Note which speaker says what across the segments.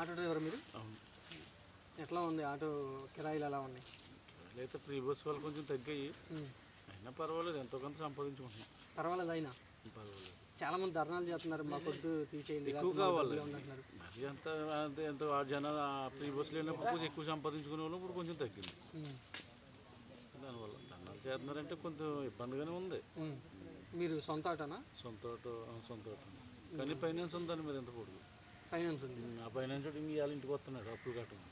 Speaker 1: Auto driver మీరు?
Speaker 2: అవును.
Speaker 1: ఎట్లా ఉంది ఆటో కిరాయిలు ఎలా ఉన్నాయి?
Speaker 2: అయితే ఫ్రీ బస్ వాళ్ళు కొంచెం తగ్గాయి. అయినా పర్వాలేదు ఎంతో కొంత సంపాదించుకుంటున్నాం.
Speaker 1: పర్వాలేదు అయినా?
Speaker 2: పర్వాలేదు.
Speaker 1: చాలా మంది ధర్నాలు చేస్తున్నారు మా కొద్దు తీసేయండి
Speaker 2: ఎక్కువ కావాలి. మరి అంత అంత ఎంత ఆ జనాలు ఫ్రీ బస్సులు వెళ్ళినప్పుడు కొంచెం ఎక్కువ సంపాదించుకునే వాళ్ళు ఇప్పుడు కొంచెం తగ్గింది. దానివల్ల దండాలు చేస్తున్నారంటే కొంచెం ఇబ్బందిగానే ఉంది.
Speaker 1: మీరు సొంత ఆటోనా?
Speaker 2: సొంత ఆటో సొంత ఆటో కానీ ఫైనాన్స్ ఉంది దాని మీద ఎంత పొడుగు
Speaker 1: ఫైనాన్స్ ఉంది.
Speaker 2: ఆ ఫైనాన్స్ ఇంక ఇవాళ ఇంటికి వస్తున్నాడు అప్పులు కట్టమని.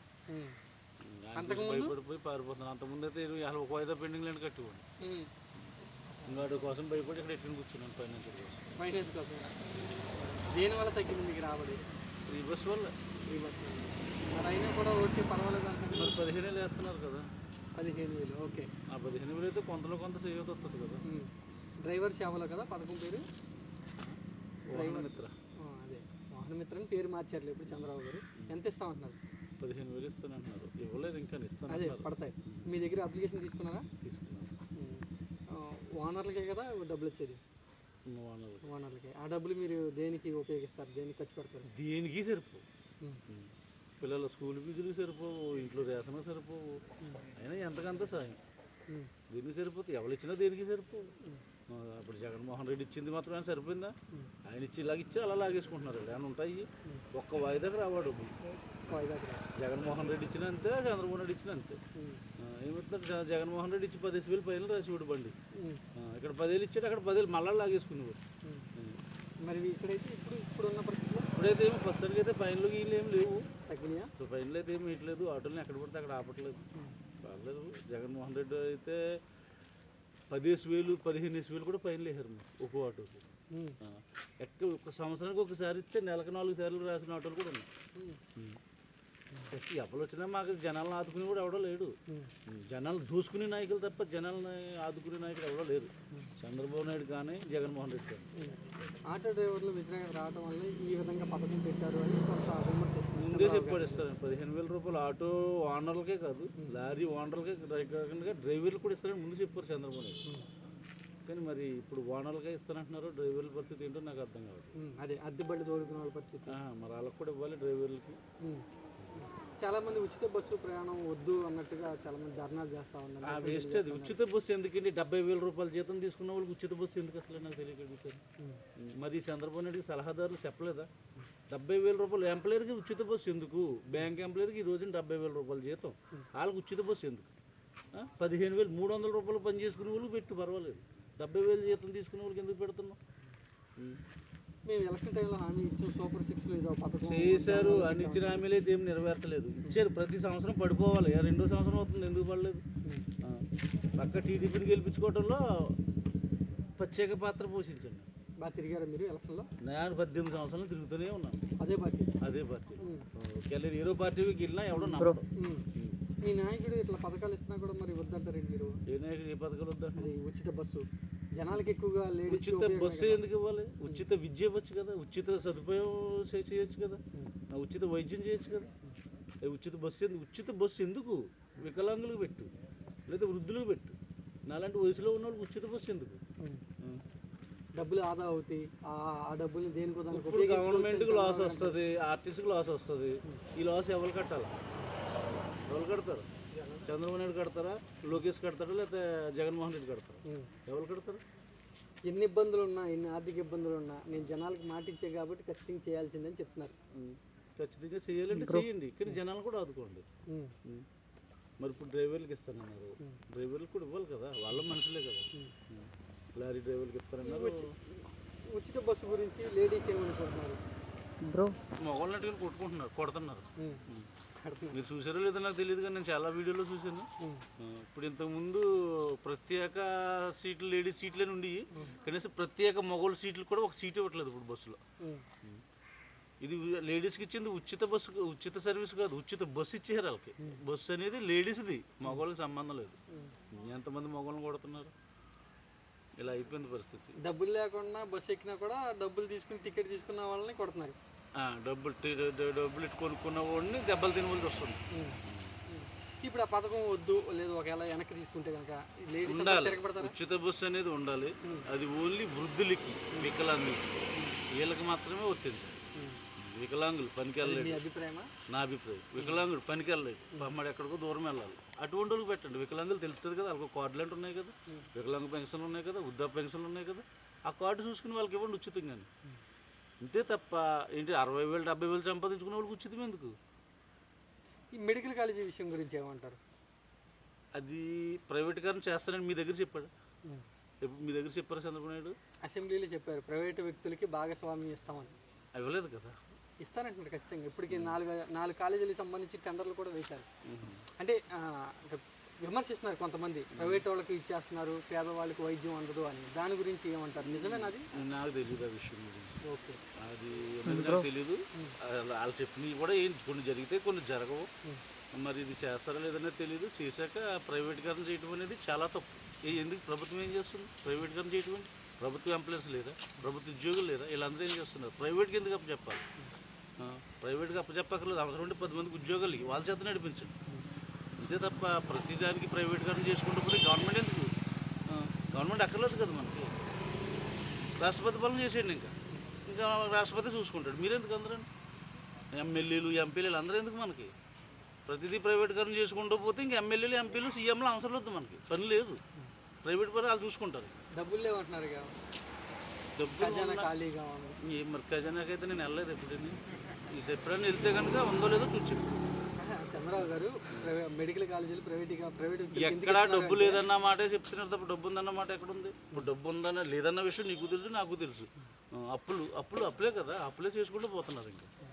Speaker 2: భయపడిపోయి పారిపోతున్నాను అంతకుముందు అయితే ఇరవై ఇవాళ ఒక వాయిదా పెండింగ్ లేని కట్టివ్వండి
Speaker 1: ఉమ్.
Speaker 2: ఇంకోటి కోసం భయపడి ఇక్కడ ఎట్టుకుని కూర్చున్నాను ఫైనాన్స్ కోసం.
Speaker 1: ఫైనాన్స్ కోసం. దేనివల్ల తగ్గింది మీకు రాబడి?
Speaker 2: ఈ బస్ వల్ల.
Speaker 1: ఈ బస్ మరి అయినా కూడా ఓకే పర్వాలేదు అంటున్నారు
Speaker 2: మరి పదిహేను వేలు వేస్తున్నారు కదా.
Speaker 1: పదిహేను వేలు ఓకే.
Speaker 2: ఆ పదిహేను వేలు అయితే కొంతలో కొంత చేయవలసి వస్తుంది కదా.
Speaker 1: డ్రైవర్ సేవలో కదా పథకం పేరు
Speaker 2: వాహన మిత్ర.
Speaker 1: వాహనమిత్రని పేరు మార్చారు ఇప్పుడు చంద్రబాబు గారు. ఎంత ఇస్తామంటున్నారు
Speaker 2: పదిహేను వేలు ఇస్తానంటున్నారు ఇవ్వలేదు ఇంకా ఇస్తాను
Speaker 1: అదే పడతాయి. మీ దగ్గర అప్లికేషన్ తీసుకున్నారా?
Speaker 2: తీసుకున్నాను.
Speaker 1: ఓనర్లకే కదా డబ్బులు వచ్చేది?
Speaker 2: వానలు
Speaker 1: ఓనర్లకి. ఆ డబ్బులు మీరు దేనికి ఉపయోగిస్తారు? దేనికి ఖర్చు పెడతారు?
Speaker 2: దేనికి సరిపోవు.
Speaker 1: ఉమ్.
Speaker 2: పిల్లల స్కూల్ ఫీజులు సరిపోవు ఇంట్లో రేషన్ సరిపోవు. అయినా ఎంతకంత సాయం. దేనికి సరిపోతుంది ఎవరు ఇచ్చినా దేనికి సరిపోవు. ఇప్పుడు జగన్మోహన్ రెడ్డి ఇచ్చింది మాత్రమే సరిపోయిందా? ఆయన ఇచ్చి ఇలాగ ఇచ్చి అలా లాగేసుకుంటున్నారు ఏమైనా ఉంటాయి? ఒక్క వాయిదాకి రావాడు. జగన్మోహన్ రెడ్డి ఇచ్చిన అంతే చంద్రబాబు నాయుడు ఇచ్చిన అంతే. జ- జగన్మోహన్ రెడ్డి ఇచ్చి పదేసి వేలు పైన రాసివాడు బండి. ఇక్కడ పదేళ్ళు ఇచ్చాడు అక్కడ పదేళ్ళు మళ్ళా. ఆ.
Speaker 1: మరి ఇక్కడైతే ఇప్పుడు ఇప్పుడున్న పరిస్థితిలో?
Speaker 2: ఇప్పుడైతే ఏమో ప్రస్తుతానికి అయితే పైనలు గీళ్ళు ఏం లేవు.
Speaker 1: తగ్గినాయా?
Speaker 2: పైనలు అయితే ఏమి ఇట్లేదు ఆటోని ఎక్కడ పడితే అక్కడ ఆపట్లేదు. పర్లేదు. జగన్మోహన్ రెడ్డి అయితే పదిహేసి వేలు పదిహేను వేలు కూడా పైన మరి ఒక్కో ఆటోకి.
Speaker 1: ఉమ్.
Speaker 2: ఆ, ఎక్క ఒక సంవత్సరానికి ఒకసారి ఇస్తే నెలకు నాలుగు సార్లు రాసిన ఆటోలు కూడా ఉన్నాయి. ఎవరు వచ్చినా మాకు జనాలను ఆదుకుని కూడా ఎవడో లేడు. జనాలు దూసుకునే నాయకులు తప్ప జనాలను ఆదుకునే నాయకులు ఎవడో లేరు చంద్రబాబు నాయుడు కానీ జగన్మోహన్ రెడ్డి కానీ.
Speaker 1: ఆటో డ్రైవర్లు వ్యతిరేకత రావడం వల్ల ఈ విధంగా పథకం పెట్టారు అని
Speaker 2: ముందే చెప్పాడు ఇస్తారని పదిహేను వేల రూపాయలు ఆటో ఓనర్లకే కాదు లారీ ఓనర్లకే కాకుండా డ్రైవర్లు కూడా ఇస్తారని ముందు చెప్పారు చంద్రబాబు నాయుడు కానీ మరి ఇప్పుడు ఓనర్లకే ఇస్తానంటున్నారు డ్రైవర్ల పరిస్థితి ఏంటో నాకు అర్థం కావట్లేదు.
Speaker 1: అదే అద్దె బండి తోడుకునే వాళ్ళ పరిస్థితి
Speaker 2: మరి వాళ్ళకి కూడా ఇవ్వాలి డ్రైవర్లకి.
Speaker 1: చాలా మంది ఉచిత బస్సు ప్రయాణం వద్దు అన్నట్టుగా చాలా మంది ధర్నాలు చేస్తా
Speaker 2: ఆ
Speaker 1: ఉన్నారు
Speaker 2: వేస్ట్ అది. ఉచిత బస్సు ఎందుకండి? డెబ్బై వేల రూపాయల జీతం తీసుకున్న వాళ్ళకి ఉచిత బస్సు ఎందుకు అసలు నాకు తెలియగలుగుతాను మరి చంద్రబాబు నాయుడుకి సలహాదారులు చెప్పలేదా? డెబ్బై వేల రూపాయలు ఎంప్లాయర్కి ఉచిత బస్సు ఎందుకు? బ్యాంక్ ఎంప్లాయర్కి ఈ రోజున డెబ్బై వేల రూపాయల జీతం. వాళ్ళకి ఉచిత బస్సు ఎందుకు? పదిహేను వేలు మూడు వందల రూపాయలు పని చేసుకునే వాళ్ళకి పెట్టు పర్వాలేదు. డెబ్బై వేలు జీతం తీసుకునే వాళ్ళకి ఎందుకు పెడుతున్నాం
Speaker 1: మేము ఎలక్షన్ టైంలో హామీ ఇచ్చాం సూపర్ సిక్స్ ఇదో పథకం
Speaker 2: చేశారు అన్ని ఇచ్చిన హామీలు అయితే ఏం నెరవేర్చలేదు. ఇచ్చారు ప్రతి సంవత్సరం పడిపోవాలి. రెండో సంవత్సరం అవుతుంది ఎందుకు పడలేదు? పక్క టీడీపీని గెలిపించుకోవడంలో ప్రత్యేక పాత్ర పోషించండి.
Speaker 1: బాగా తిరిగారా మీరు ఎలక్షన్లో?
Speaker 2: నేను పద్దెనిమిది సంవత్సరాలు తిరుగుతూనే ఉన్నాను.
Speaker 1: అదే పార్టీ?
Speaker 2: అదే పార్టీ. ఒకవేళ హీరో పార్టీకి వెళ్ళినా ఎవడో
Speaker 1: ఉమ్. మీ నాయకుడు ఇట్లా పథకాలు ఇస్తున్నా కూడా మరి వద్దంటారండి మీరు?
Speaker 2: ఏ నాయకుడు ఏ పథకాలు వద్దండి
Speaker 1: అది ఉచిత బస్సు. జనాలకి ఎక్కువగా లేడీస్
Speaker 2: ఉచిత బస్సు ఎందుకు ఇవ్వాలి? ఉచిత విద్య ఇవ్వచ్చు కదా? ఉచిత సదుపాయం చేయొచ్చు కదా? ఉచిత వైద్యం చేయొచ్చు కదా? ఉచిత బస్సు ఎందుకు ఉచిత బస్సు ఎందుకు? వికలాంగులకు పెట్టు లేదా వృద్ధులకు పెట్టు. నాలాంటి వయసులో ఉన్న వాళ్ళకి ఉచిత బస్సు ఎందుకు.
Speaker 1: డబ్బులు ఆదా అవుతాయి. ఆ డబ్బుల్ని దేనికి దానికి
Speaker 2: ఇప్పుడు గవర్నమెంట్కి లాస్ వస్తుంది ఆర్టీసీకి లాస్ వస్తుంది. ఈ లాస్ ఎవరు కట్టాలి? ఎవరు కడతారు? చంద్రబాబు నాయుడు కడతారా? లోకేష్ కడతారా? లేకపోతే జగన్మోహన్ రెడ్డి కడతారా. ఎవరు కడతారు?
Speaker 1: ఎన్ని ఇబ్బందులు ఉన్నా ఎన్ని ఆర్థిక ఇబ్బందులు ఉన్నా నేను జనాలకి మాట ఇచ్చే కాబట్టి ఖచ్చితంగా చేయాల్సిందని చెప్తున్నారు.
Speaker 2: ఖచ్చితంగా చేయాలంటే చేయండి. కానీ జనాలు కూడా ఆదుకోండి. మరి ఇప్పుడు డ్రైవర్లకి ఇస్తానన్నారు. డ్రైవర్లకు కూడా ఇవ్వాలి కదా? వాళ్ళ మనుషులే కదా. లారీ డ్రైవర్లకి ఇస్తారన్నారు
Speaker 1: ఉచిత బస్సు గురించి లేడీస్ ఏమనుకుంటున్నారు?
Speaker 3: బ్రో.
Speaker 2: మగవాళ్ళట్టుగా కొట్టుకుంటున్నారు కొడుతున్నారు. మీరు చూసారో లేదో నాకు తెలియదు కానీ నేను చాలా వీడియోలో చూశాను. ఇప్పుడు ఇంతకుముందు ప్రత్యేక సీట్లు లేడీస్ సీట్లే ఉండి కనీసం ప్రత్యేక మగవాళ్ళ సీట్లు కూడా ఒక సీట్ ఇవ్వట్లేదు ఇప్పుడు బస్సులో. ఇది లేడీస్కి ఇచ్చింది ఉచిత బస్సు ఉచిత సర్వీస్ కాదు ఉచిత బస్సు ఇచ్చారు వాళ్ళకి. బస్సు అనేది లేడీస్ది మగవాళ్ళకి సంబంధం లేదు. ఎంతమంది మగవాళ్ళని కొడుతున్నారు? ఇలా అయిపోయింది పరిస్థితి.
Speaker 1: డబ్బులు లేకుండా బస్సు ఎక్కినా కూడా డబ్బులు తీసుకుని టికెట్ తీసుకున్న వాళ్ళని కొడుతున్నారు.
Speaker 2: డబ్బులు డబ్బులు ఇట్టు కొనుక్కున్న వాడిని దెబ్బలు తినవలసి వస్తుంది.
Speaker 1: ఇప్పుడు ఆ పథకం వద్దు లేదు ఒకవేళ వెనక్కి తీసుకుంటే కనుక
Speaker 2: ఉండాలి. ఉచిత బస్సు అనేది ఉండాలి. అది ఓన్లీ వృద్ధులకి వికలాంగులకి. వీళ్ళకి మాత్రమే వర్తించాలి వికలాంగులు పనికి
Speaker 1: మీ
Speaker 2: వెళ్ళలేడు.
Speaker 1: అభిప్రాయమా?
Speaker 2: నా అభిప్రాయం. వికలాంగుడు పనికి వెళ్ళలేడు. పాపమాడు ఎక్కడికో దూరం వెళ్ళాలి. అటువంటి వాళ్ళకి పెట్టండి. వికలాంగులు తెలుస్తుంది కదా వాళ్ళకి కార్డులు అంటే ఉన్నాయి కదా. వికలాంగ పెన్షన్లు ఉన్నాయి కదా వృద్ధా పెన్షన్లు ఉన్నాయి కదా. ఆ కార్డు చూసుకుని వాళ్ళకి ఇవ్వండి ఉచితంగానే. అంతే తప్ప ఏంటి అరవై వేలు డెబ్బై వేలు సంపాదించుకునే వాళ్ళకి ఉచితం ఎందుకు?
Speaker 1: ఈ మెడికల్ కాలేజీ విషయం గురించి ఏమంటారు?
Speaker 2: అది ప్రైవేటీకరణ చేస్తానని మీ దగ్గర చెప్పాడు? మీ దగ్గర చెప్పారు చంద్రబాబు నాయుడు?
Speaker 1: అసెంబ్లీలో చెప్పారు ప్రైవేటు వ్యక్తులకి భాగస్వామ్యం ఇస్తామని.
Speaker 2: ఇవ్వలేదు కదా?
Speaker 1: ఇస్తానంటున్నారు ఖచ్చితంగా. ఇప్పటికి నాలుగు నాలుగు కాలేజీలకు సంబంధించి టెండర్లు కూడా వేశారు. అంటే విమర్శిస్తున్నారు కొంతమంది. ప్రైవేట్ వాళ్ళకి ఇచ్చేస్తున్నారు పేదవాళ్ళకి వైద్యం అందదు అని. దాని గురించి ఏమంటారు? నిజమేనది
Speaker 2: నాకు తెలియదు ఆ విషయం గురించి.
Speaker 1: ఓకే.
Speaker 2: అది నాకు తెలీదు. వాళ్ళ- చెప్పినవి కూడా ఏం కొన్ని జరిగితే కొన్ని జరగవు. మరి ఇది చేస్తారా లేదనేది తెలియదు చేశాక ప్రైవేటీకరణ చేయడం అనేది చాలా తప్పు. ఎందుకు? ప్రభుత్వం ఏం చేస్తుంది? ప్రైవేటీకరణ చేయడం ఏంటి? ప్రభుత్వ ఎంప్లాయీస్ లేదా? ప్రభుత్వ ఉద్యోగులు లేదా? వీళ్ళందరూ ఏం చేస్తున్నారు? ప్రైవేట్కి ఎందుకు అప్పచెప్పాలి? ప్రైవేట్గా అప్పచెప్పక్కర్లేదు. అవసరం ఉంటే పది మందికి ఉద్యోగాలు. వాళ్ళ చేత నడిపించండి. అంతే తప్ప ప్రతిదానికి ప్రైవేటీకరణ చేసుకుంటూ పోతే గవర్నమెంట్ ఎందుకు? గవర్నమెంట్ అక్కర్లేదు కదా మనకి. రాష్ట్రపతి పాలన చేసేయండి ఇంకా. ఇంకా రాష్ట్రపతి చూసుకుంటాడు. మీరెందుకు అందరూ? ఎమ్మెల్యేలు ఎంపీలు అందరూ ఎందుకు మనకి? ప్రతిదీ ప్రైవేటీకరణ చేసుకుంటూ పోతే ఇంకా ఎమ్మెల్యేలు ఎంపీలు సీఎంలు అవసరం లేదు మనకి. పని లేదు. ప్రైవేట్ పని వాళ్ళు చూసుకుంటారు.
Speaker 1: డబ్బులు లేవంటున్నారు
Speaker 2: డబ్బులు
Speaker 1: ఖాళీగా
Speaker 2: మరి ఖజానాకైతే నేను వెళ్ళలేదు ఎప్పుడైనా. ఈ ఎప్పుడైనా వెళ్తే కనుక ఉందో లేదో చూచాను
Speaker 1: ప్రైవే- మెడికల్ కాలేజీలు ప్రైవేట్ ఎందుకు
Speaker 2: ఎక్కడా డబ్బు లేదన్న మాటే చెప్తున్నారు తప్ప డబ్బు ఉందన్న మాట ఎక్కడ ఉంది ఇప్పుడు డబ్బు ఉందన్న లేదన్న విషయం నీకు తెలుసు నాకు తెలుసు. అప్పులు అప్పులు అప్పులే కదా అప్పులే చేసుకుంటూ పోతున్నారు ఇంకా.